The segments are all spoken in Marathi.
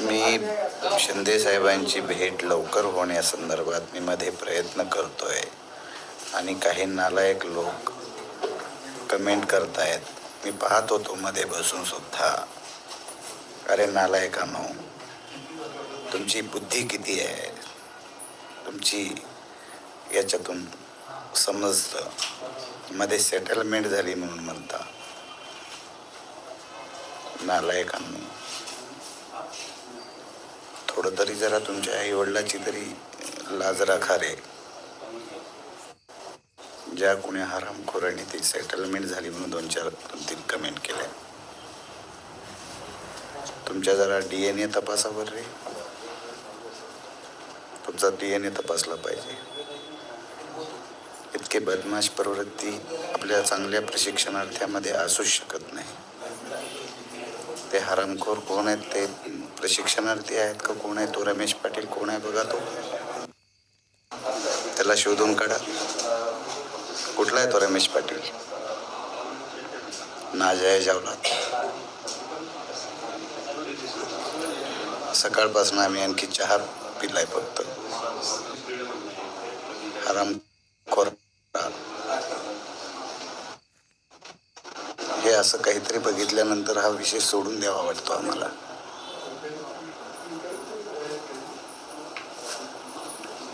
मी शिंदे साहेबांची भेट लवकर होण्यासंदर्भात मी मध्ये प्रयत्न करतोय. आणि काही नालायक लोक कमेंट करतायत. मी पाहत होतो मध्ये बसून सुद्धा. अरे नालायकानो तुमची बुद्धी किती आहे? तुमची याच्यातून समजतं. मध्ये सेटलमेंट झाली म्हणून म्हणता. नालायकांनी. थोडं तरी जरा तुमच्या आई वडिलाची तरी लाज राखा रे ज्या कुणी हरामखोरांनी ती सेटलमेंट झाली म्हणून दोन चार तीन कमेंट केल्या. तुमच्या जरा डी एन ए तपासावर रे. तुमचा डी एन ए तपासला पाहिजे. इतके बदमाश प्रवृत्ती आपल्या चांगल्या प्रशिक्षणार्थ्यामध्ये असूच शकत नाही. ते हरामखोर कोण आहेत? ते प्रशिक्षणार्थी आहेत का कोण आहे? तो रमेश पाटील कोण आहे बघा तो. त्याला शोधून काढा. कुठला आहे तो रमेश पाटील? नाजय जावला सकाळपासून आम्ही आणखी चहा पिलाय फक्त. हराम खोर हे असं काहीतरी बघितल्यानंतर हा विषय सोडून द्यावा वाटतो आम्हाला.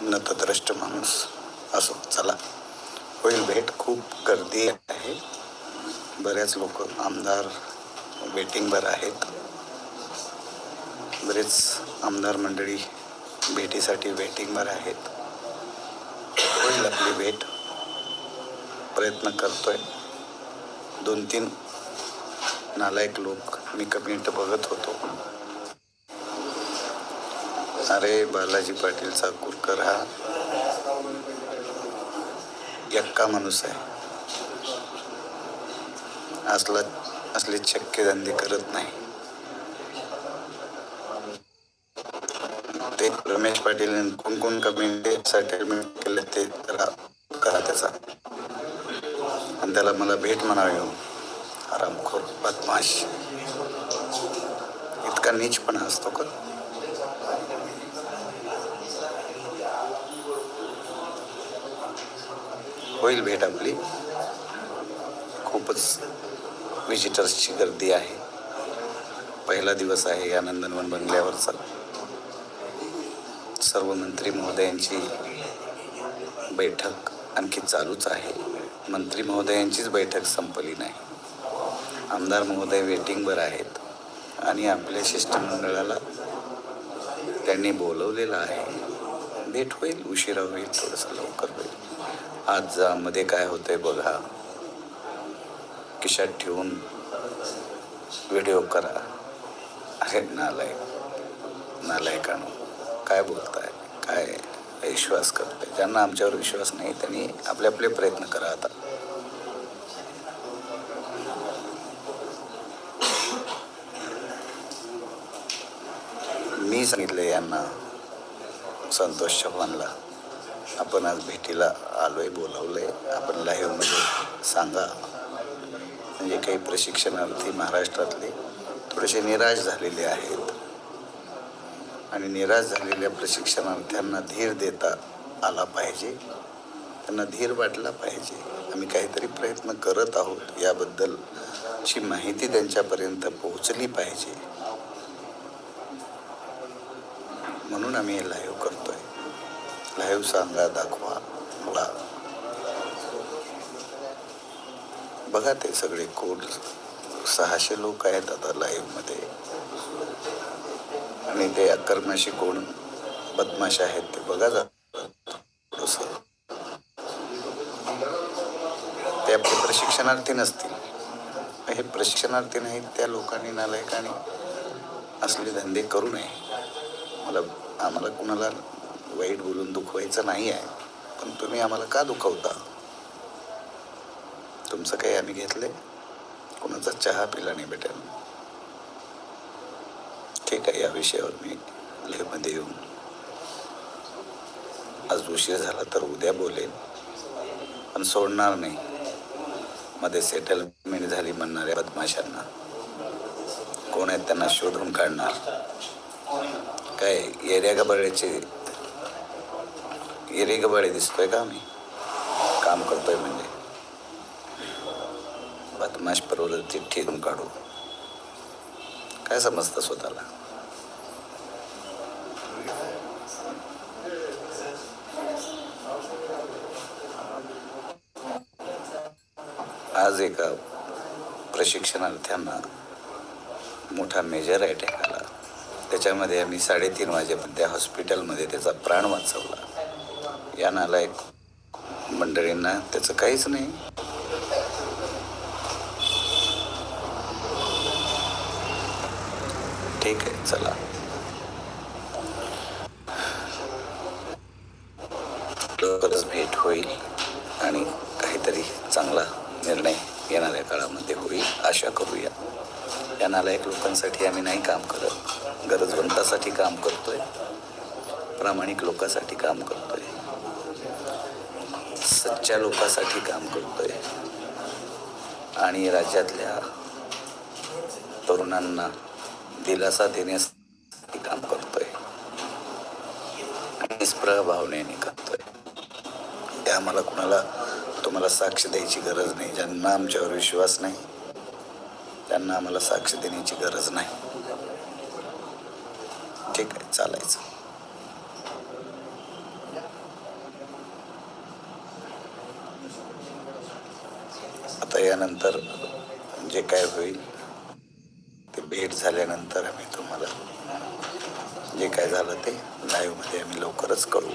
नतद्रष्ट माणूस. असो चला. होईल भेट. खूप गर्दी आहे. बऱ्याच लोक आमदार वेटिंगवर आहेत. बरेच आमदार मंडळी भेटीसाठी वेटिंगवर आहेत. होईल आपली भेट. प्रयत्न करतोय. दोन तीन नालायक लोक मी कमेंट बघत होतो. अरे बालाजी पाटील चाकूरकर हा यक्का माणूस आहे. असला असले चक्के धंदे करत नाही. ते रमेश पाटील कोण कोण कमेंट सेटलमेंट केले ते जरा करा त्याचा. आणि त्याला मला भेट म्हणावी हो. आरामखोर बदमाश। इतका नीचपणा असतो का? होईल भेट आपली खूपच विजिटर्सची गर्दी आहे. पहिला दिवस आहे या नंदनवन बंगल्यावरचा. सर्व मंत्री महोदयांची बैठक आणखी चालूच आहे. मंत्री महोदयांचीच बैठक संपली नाही. आमदार महोदय वेटिंगवर आहेत. आणि आपल्या शिष्टमंडळाला त्यांनी बोलवलेलं आहे. भेट होईल उशिरा होईल थोडंसं लवकर होईल. आज जा मध्ये काय होतंय बघा. खिशात ठेवून व्हिडिओ करा. अरे नालायक नालायकानो काय बोलताय? काय विश्वास करताय? ज्यांना आमच्यावर विश्वास नाही त्यांनी आपले आपले प्रयत्न करा आता. मी सांगितलं यांना संतोष चव्हाणला. आपण आज भेटीला आलो आहे बोलावलं आहे आपण लाईव्हमध्ये सांगा. म्हणजे काही प्रशिक्षणार्थी महाराष्ट्रातले थोडेसे निराश झालेले आहेत. आणि निराश झालेल्या प्रशिक्षणार्थ्यांना धीर देता आला पाहिजे. त्यांना धीर वाटला पाहिजे. आम्ही काहीतरी प्रयत्न करत आहोत. याबद्दलची माहिती त्यांच्यापर्यंत पोहोचली पाहिजे. म्हणून आम्ही हे लाईव्ह आहे लाईव्ह सांगा दाखवा मला बघा ते सगळे कोड सहाशे लोक आहेत आता लाईव्हमध्ये आणि ते अकर्माशी कोण बदमाश आहेत ते बघा जा ते आपले प्रशिक्षणार्थी नसतील. हे प्रशिक्षणार्थी नाहीत त्या लोकांनी नालायकाने असले धंदे करू नये. मला आम्हाला कुणाला वाईट बोलून दुखवायचं नाही आहे पण तुम्ही आम्हाला का दुखवता? तुमचं काही आम्ही घेतले कुणाचा चहा पिला नाही भेटेल. ठीक आहे या विषयावर मी लेहमध्ये येऊन आज उशीर झाला तर उद्या बोलेन. पण सोडणार नाही. मध्ये सेटलमेंट झाली म्हणणाऱ्या बदमाशांना. कोण आहेत त्यांना शोधून काढणार? काय एरिया गबाळ्याचे एरिया गबाळे दिसतोय का आम्ही? काम करतोय म्हणजे. बदमाश प्रवृत्ती ठेवून काढू. काय समजतं स्वतःला? आज एका प्रशिक्षणार्थ्यांना मोठा मेजर आहे आला त्याच्यामध्ये आम्ही साडेतीन वाजेपर्यंत त्या हॉस्पिटलमध्ये त्याचा प्राण वाचवला. या नालायक मंडळींना त्याचं काहीच नाही. ठीक आहे चला. लवकरच भेट होईल आणि काहीतरी चांगला निर्णय येणाऱ्या काळामध्ये होईल आशा करूया. या नालायक लोकांसाठी आम्ही नाही काम करत. गरजवंतासाठी काम करतोय. प्रामाणिक लोकांसाठी काम करतोय. सच्च्या लोकांसाठी काम करतोय. आणि राज्यातल्या तरुणांना दिलासा देण्यासाठी काम करतोय. निष्प्रह भावनेने करतोय. ते आम्हाला कुणाला तुम्हाला साक्ष द्यायची गरज नाही. ज्यांना आमच्यावर विश्वास नाही त्यांना आम्हाला साक्ष देण्याची गरज नाही. ठीक आहे चालायचं. आता यानंतर जे काय होईल ते भेट झाल्यानंतर आम्ही तुम्हाला जे काय झालं ते लाईव्हमध्ये आम्ही लवकरच करू.